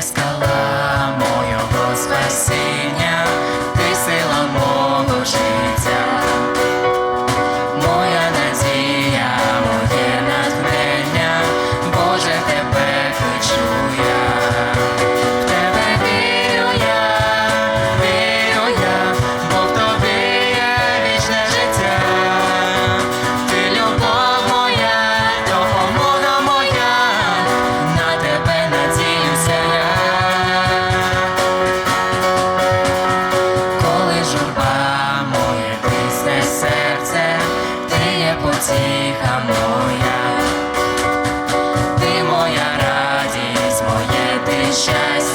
Скала мого спасіння, shine.